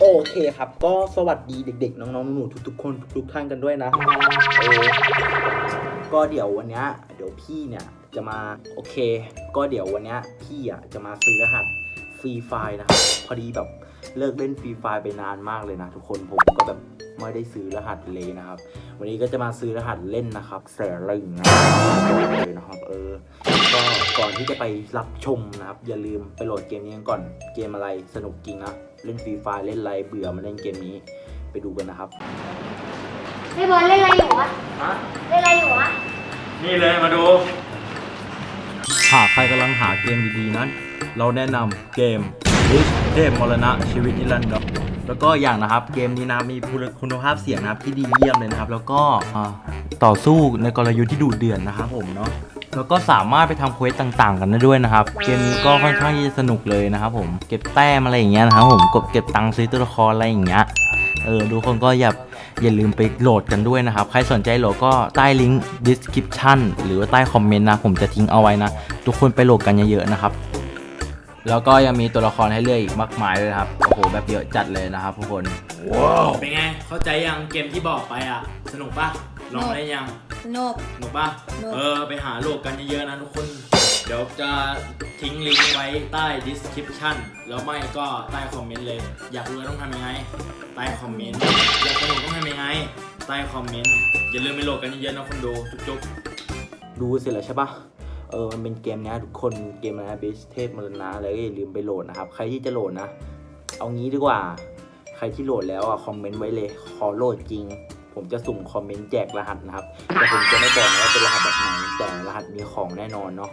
โอเคครับ ก็สวัสดีเด็ก ๆ น้องๆหนูๆทุกๆคนทุกๆท่านกันด้วยนะเออก็เดี๋ยววันเนี้ยเดี๋ยวพี่เนี่ยจะมาโอเค ก็เดี๋ยววันเนี้ยพี่อะจะมาซื้อรหัสฟรีไฟนะครับพอดีแบบเลิกเล่นฟรีไฟไปนานมากเลยนะ ทุกคนผมก็แบบไม่ได้ซื้อรหัสเลยนะครับ วันนี้ก็จะมาซื้อรหัสเล่นนะครับแสรึงนะเลยนะครับเออ ก็ก่อนที่จะไปรับชมนะครับ อย่าลืมไปโหลดเกมนี้กันก่อนเกมอะไรสนุกจริงนะ เล่นฟรีไฟเล่นอะไรเบื่อมาเล่นเกมนี้ไปดูกันนะครับพี่บอลเล่นอะไรอยู่วะเล่นอะไรอยู่วะนี่เลยมาดู หากใครกำลังหาเกมดีๆนั้น เราแนะนำเกม Rich เทพมรณะชีวิตนิรันดร์แล้วก็อย่างนะครับเกมนี้นะมีคุณภาพเสียงนะครับที่ดีเยี่ยมเลยนะครับ แล้วก็อ่าต่อสู้ในกลยุทธ์ที่ดุเดือดนะครับผมเนาะ แล้วก็สามารถไปทำเควสต่างๆ กันได้ด้วยนะครับ เกมนี้ก็ค่อนข้างที่จะสนุกเลยนะครับผม เก็บแต้มอะไรอย่างเงี้ยนะครับผมกดเก็บตังค์ซื้อตัวละครอะไรอย่างเงี้ย เออทุกคนก็อย่าอย่าลืมไปโหลดกันด้วยนะครับ ใครสนใจโหลดก็ใต้ลิงก์ description หรือว่าใต้คอมเมนต์นะ ผมจะทิ้งเอาไว้นะ ทุกคนไปโหลดกันเยอะๆนะครับ แล้วก็ยังมีตัวละครให้เลือกอีกมากมายเลยนะครับ โอ้โห แบบเยอะจัดเลยนะครับทุกคน เป็นไง เข้าใจยังเกมที่บอกไปอะ สนุกปะลองได้ยังส นุกสนุกปะสนุก เออ ไปหาโหลดกันเยอะๆนะทุกคน เดี๋ยวจะทิ้งลิงก์ไว้ใต้ description แล้วไม่ก็ใต้คอมเมนต์เลย อยากรู้ต้องทำยังไง ใต้คอมเมนต์ อยากสนุกต้องทำยังไง ใต้คอมเมนต์ อย่าลืมไปโหลดกันเยอะๆนะคนดู จุ๊บๆดูเสร็จแล้วใช่ปะเออ มันเป็นเกมเนี้ยทุกคน เกมอะไรนะบิสเทพมรณะแล้วก็อย่าลืมไปโหลดนะครับ ใครที่จะโหลดนะ เอางี้ดีกว่า ใครที่โหลดแล้วอะ คอมเมนต์ไว้เลย ขอโหลดจริง ผมจะสุ่มคอมเมนต์แจกรหัสนะครับ แต่ผมจะไม่บอกนะว่าเป็นรหัสแบบไหนแต่รหัสมีของแน่นอนเนาะ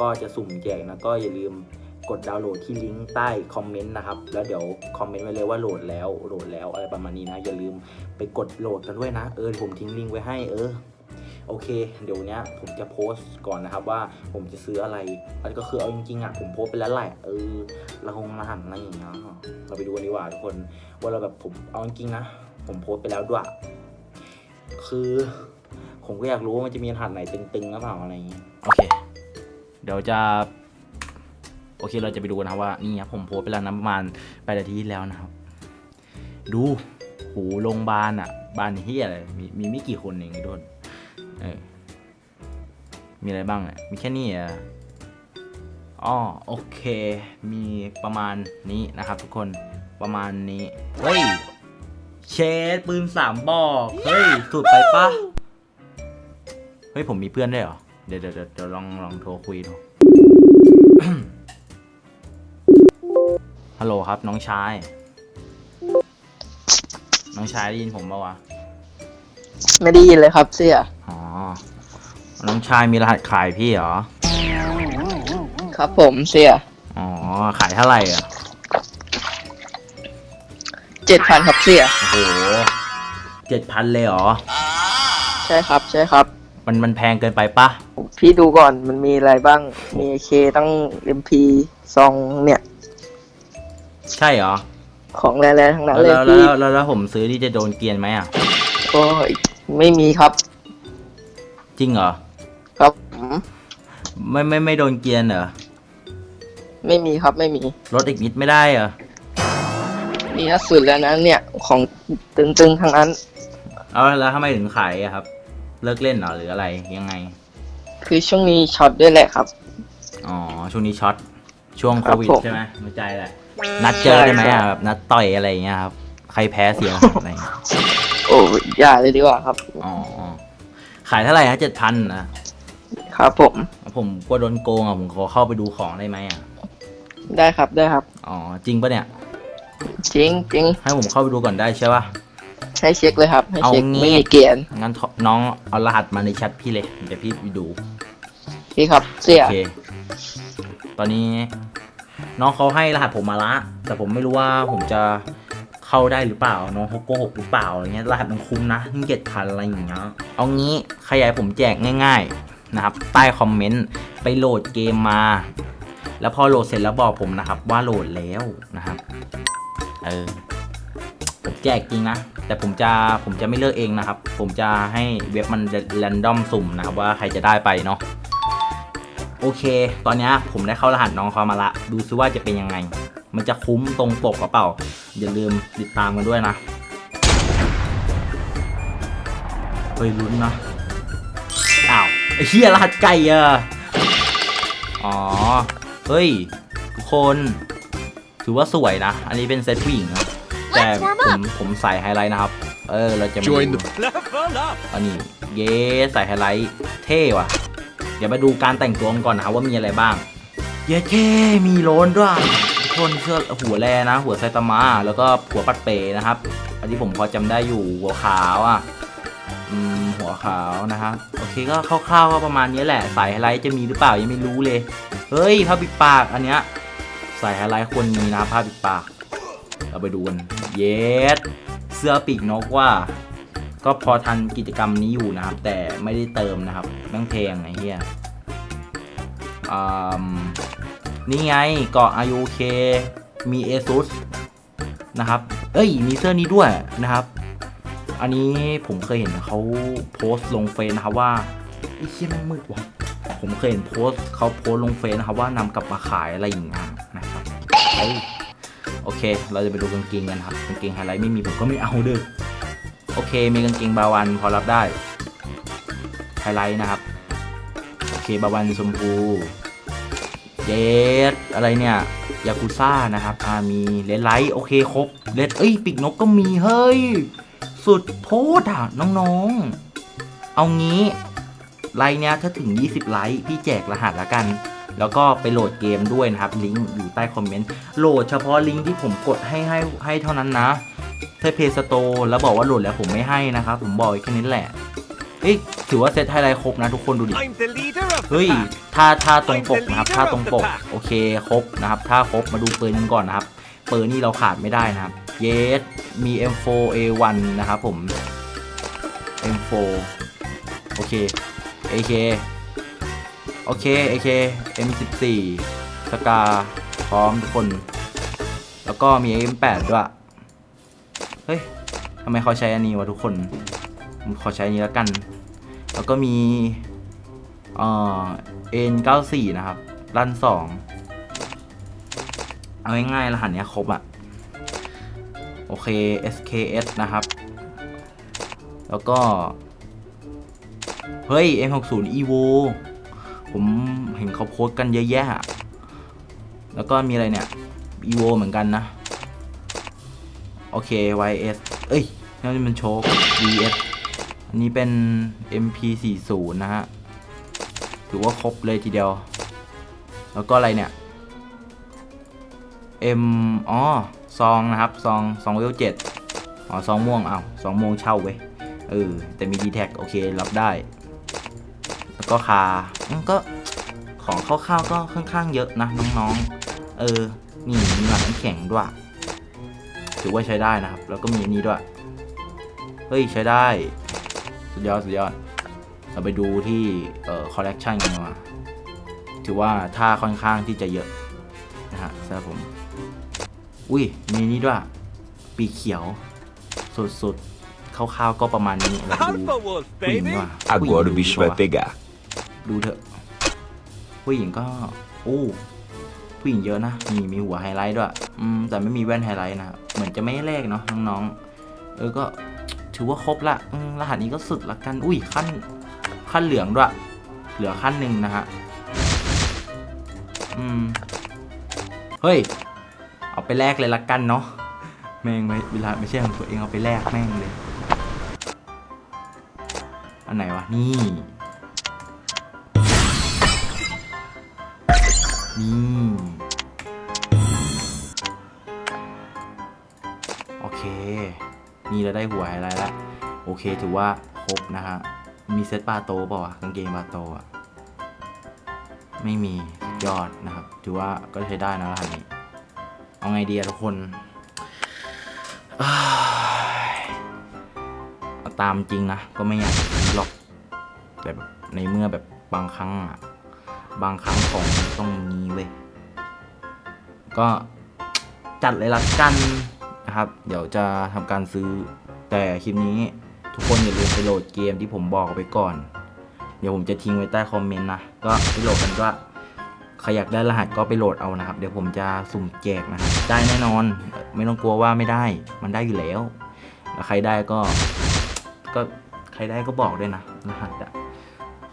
ก็จะสุ่มแจกนะก็อย่าลืมกดดาวน์โหลดที่ลิงก์ใต้คอมเมนต์นะครับ แล้วเดี๋ยวคอมเมนต์ไว้เลยว่าโหลดแล้วโหลดแล้วอะไรประมาณนี้นะ อย่าลืมไปกดโหลดกันด้วยนะ เออผมทิ้งลิงก์ไว้ให้เออโอเค เดี๋ยวนี้ผมจะโพสต์ก่อนนะครับว่าผมจะซื้ออะไรอันก็คือเอาจริงๆอะผมโพสต์ไปแล้วแหละเออละหงละหันอะไรอย่างเงี้ยเราไปดูกันดีกว่าทุกคนว่าเราแบบผมเอาจริงๆนะ ผมโพสต์ไปแล้วด้วย คือผมก็อยากรู้ว่ามันจะมีรหัสไหนตึงๆหรือเปล่าอะไรอย่างงี้ โอเค เดี๋ยวจะ โอเคเราจะไปดูกันนะครับว่านี่ครับผมโพสต์ไปแล้วนะประมาณแปดนาทีที่แล้วนะครับ ดูโหโรงพยาบาลอะบ้านเฮียอะไรมีมีไม่กี่คนเองทุกคนเออมีอะไรบ้างเนี่ยมีแค่นี้อะอ๋อโอเค มีประมาณนี้นะครับทุกคนประมาณนี้ เฮ้ย เชดปืนสามบอก เฮ้ยสุดไปปะเฮ้ยผมมีเพื่อนด้วยเหรอเดี๋ยวเดี๋ยวเดี๋ยวเดี๋ยวลองลองโทรคุยดู ฮัลโหลครับน้องชาย น้องชายได้ยินผมปะวะ ไม่ได้ยินเลยครับเสียอ๋อ น้องชายมีรหัสขายพี่เหรอ ครับผมเสียอ๋อ ขายเท่าไหร่อะ เจ็ดพันครับเสียโอ้โหเจ็ดพันเลยเหรอ ใช่ครับ ใช่ครับ มันมันแพงเกินไปปะพี่ดูก่อนมันมีอะไรบ้าง มีเคตั้ง MP ซองเนี่ย ใช่เหรอ ของแรงๆทั้งนั้นเลยแล้วแล้พี่วแล้วแล้วผมซื้อที่จะโดนเกลียนไหมอะก็ไม่มีครับ จริงเหรอ ครับผมไม่ไม่ไม่โดนเกลียนเหรอ ไม่มีครับไม่มี ลดอีกนิดไม่ได้เหรอ นี่ล่าสุดแล้วนะเนี่ยของตึงๆทั้งนั้น เอาแล้วทำไมถึงขายอะครับ เลิกเล่นเหรอหรืออะไรยังไง คือช่วงนี้ช็อตด้วยแหละครับ อ๋อช่วงนี้ช็อตช่วงคโครับวิดผม ใช่ไหมเข้าใจแหละนัดเจอได้ไหมอะแบบนัดต่อยอะไรอย่างเงี้ยครับใครแพ้เสียอะไรอย่างเงี้ยโอ้อย่าเลยดีกว่าครับอ๋ออ๋อขายเท่าไหร่ฮะเจ็ดพันนะ ครับผมผมกลัวโดนโกงอะผมขอเข้าไปดูของได้ไหมอะ ได้ครับได้ครับ อ๋อ จริงปะเนี่ย จริงจริงให้ผมเข้าไปดูก่อนได้ใช่ปะ ให้เช็คเลยครับ ให้เช็คเอางี้ ไม่มีเกียนงั้นน้องเอารหัสมาในแชทพี่เลย เดี๋ยวพี่ไปดูพี่ครับเสียโอเคตอนนี้ น้องเขาให้รหัสผมมาละ แต่ผมไม่รู้ว่าผมจะเข้าได้หรือเปล่า น้องเขาโกหกหรือเปล่าอะไรเงี้ยรหัสมันคุ้มนะยิ่งเจ็ดพันอะไรอย่างเงี้ยเอางี้ใครอยากให้ผมแจกง่าย ๆนะครับ ใต้คอมเมนต์ไปโหลดเกมมา แล้วพอโหลดเสร็จแล้วบอกผมนะครับ ว่าโหลดแล้วนะครับ เออผมแจกจริงนะ แต่ผมจะผมจะไม่เลือกเองนะครับ ผมจะให้เว็บมันแรนดอมสุ่มนะครับว่าใครจะได้ไปเนาะโอเค ตอนนี้ผมได้เข้ารหัสน้องเขามาละ ดูซิว่าจะเป็นยังไง มันจะคุ้มตรงปกหรือเปล่า อย่าลืมติดตามกันด้วยนะเฮ้ยลุ้นนะอ้าวไอ้เหี้ยรหัสไก่อะอ๋อ เฮ้ย ทุกคน ถือว่าสวยนะ อันนี้เป็นเซตผู้หญิงนะแต่ผมผมใส่ไฮไลท์นะครับ เออ เราจะมา Join ดู the level up. อันนี้เย้ใส่ไฮไลท์เท่ว่ะ เดี๋ยวมาดูการแต่งตัวกันก่อนนะครับว่ามีอะไรบ้าง เย้เท่มีโลนด้วยทุกคนเสื้อหัวแลนะ หัวไซตามะแล้วก็หัวปัดเปนะครับ อันนี้ผมพอจำได้อยู่หัวขาวอะอืมหัวขาวนะครับโอเคก็คร่าวๆก็ประมาณนี้แหละใส่ไฮไลท์จะมีหรือเปล่ายังไม่รู้เลย เฮ้ยผ้าปิดปากอันเนี้ยใส่ไฮไลท์ควรมีนะผ้าปิดปาก เราไปดูกัน เยส เสื้อปีกนกว่า ก็พอทันกิจกรรมนี้อยู่นะครับ แต่ไม่ได้เติมนะครับต้องเพลงไอ้เหี้ยอืมนี่ไงเกาะ IUK มี ASUS นะครับ เอ้ย มีเสื้อนี้ด้วยนะครับ อันนี้ผมเคยเห็นเขาโพสต์ลงเฟซนะครับว่าไอ้เหี้ยมันมืดว่ะผมเคยเห็นโพสต์เขาโพสต์ลงเฟซนะครับว่านำกลับมาขายอะไรอย่างเงี้ย นะครับเอ้ยโอเค เราจะไปดูกางเกงกันครับกางเกงไฮไลท์ไม่มีผมก็ไม่เอาเด้อโอเค มีกางเกงบาวันพอรับได้ไฮไลท์นะครับโอเคบาวันชมพูเยสอะไรเนี่ยยากุซ่านะครับอ่ามีเลดไลท์โอเคครบเลดเอ้ยปีกนกก็มีเฮ้ย สุดโพดอะน้องๆ เอางี้ไลน์เนี้ยถ้าถึง 20 ไลค์พี่แจกรหัสละกัน แล้วก็ไปโหลดเกมด้วยนะครับลิงก์อยู่ใต้คอมเมนต์โหลดเฉพาะลิงก์ที่ผมกดให้ให้ให้เท่านั้นนะถ้าเพย์สโตร์แล้วบอกว่าโหลดแล้วผมไม่ให้นะครับผมบอกแค่นี้แหละเอ้ยถือว่าเซตไฮไลท์ครบนะทุกคนดูดิ I'm the leader of เฮ้ย the pack. ถ้าถ้าตรงปกนะครับถ้าตรงปกโอเคครบนะครับ ถ้าครบมาดูปืนกันก่อนนะครับปืนนี่เราขาดไม่ได้นะครับเยสมี M4A1 นะครับผม M4 โอเค AK โอเค AK M14 สกาพร้อมทุกคน แล้วก็มี M8 ด้วย เฮ้ยทำไมเขาใช้อันนี้วะทุกคนผมขอใช้อันนี้แล้วกัน แล้วก็มีเอ่อ N94 นะครับ ลั่นสองเอาง่ายๆรหัสเนี้ยครบอะโอเค SKS นะครับ แล้วก็ เฮ้ย M60 Evo ผมเห็นเขาโพสกันเยอะแยะ แล้วก็มีอะไรเนี่ย Evo เหมือนกันนะ โอเค YS เอ้ยนี่มันโชค VS อันนี้เป็น MP40 นะฮะ ถือว่าครบเลยทีเดียว แล้วก็อะไรเนี่ย M อ๋อ ซองนะครับ ซองซองเวลเจ็ดอ๋อ ซองม่วงเอ้าซองม่วงเช่าเว้ย เออ แต่มี d t แท็โอเค รับได้ ก็คาอืมก็ของคร่าวๆก็ค่อนข้างเยอะนะน้องๆ เออ นี่มีหลังน้ำแข็งด้วย ถือว่าใช้ได้นะครับ แล้วก็มีอันนี้ด้วย เฮ้ยใช้ได้ สุดยอดสุดยอด เราไปดูที่เอ่อคอลเลกชันกันดีกว่าถือว่าท่าค่อนข้างที่จะเยอะนะฮะสำหรับผม อุ้ยมีนี่ด้วย ปีกเขียว สุดๆคร่าวๆก็ประมาณนี้เราดู Alpha Wolf, ผู้หญิง baby. ดีกว่าผู้หญิง Agora o ดู bicho ดี vai กว่า pegar. ดูเถอะ ผู้หญิงก็โอ้ผู้หญิงเยอะนะมีมีหัวไฮไลท์ด้วยอืมแต่ไม่มีแว่นไฮไลท์นะเหมือนจะไม่แรกเนาะน้องๆเออก็ถือว่าครบละรหัสนี้ก็สุดละกัน อุ้ยขั้นขั้นเหลืองด้วย เหลือขั้นหนึ่งนะฮะอืมเฮ้ย เอาไปแลกเลยละกันเนาะแม่งไม่เวลาไม่ใช่ของตัวเองเอาไปแลกแม่งเลย อันไหนวะ นี่ นี่โอเค นี่เราได้หัวไฮไลท์แล้วโอเคถือว่าครบนะฮะ มีเซตปาโตเปล่าวะกางเกงปาโตอะไม่มียอดนะครับ ถือว่าก็ใช้ได้นะรหัสนี้ เอาไงดีอะทุกคนาตามจริงนะ ก็ไม่อยากหรอกแต่ในเมื่อแบบบางครั้งอะ บางครั้งของต้องมีเว้ยก็จัดเลยละกันนะครับ เดี๋ยวจะทำการซื้อแต่คลิปนี้ทุกคนอย่าลืมไปโหลดเกมที่ผมบอกไปก่อน เดี๋ยวผมจะทิ้งไว้ใต้คอมเมนต์นะ ก็ไปโหลดกันว่าใครอยากได้รหัสก็ไปโหลดเอานะครับ เดี๋ยวผมจะสุ่มแจกนะครับ ได้แน่นอน ไม่ต้องกลัวว่าไม่ได้ มันได้อยู่แล้วแล้วใครได้ก็ ก็ใครได้ก็บอกด้วยนะรหัสอะ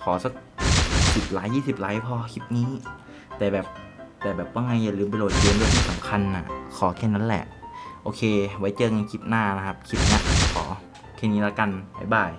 ขอสัก สิบไลค์ยี่สิบไลค์พอคลิปนี้ แต่แบบแต่แบบว่าไงอย่าลืมไปโหลดเกมด้วยที่สำคัญน่ะ ขอแค่นั้นแหละ โอเค ไว้เจอกันคลิปหน้านะครับ คลิปนี้ขอแค่นี้แล้วกัน บ๊ายบาย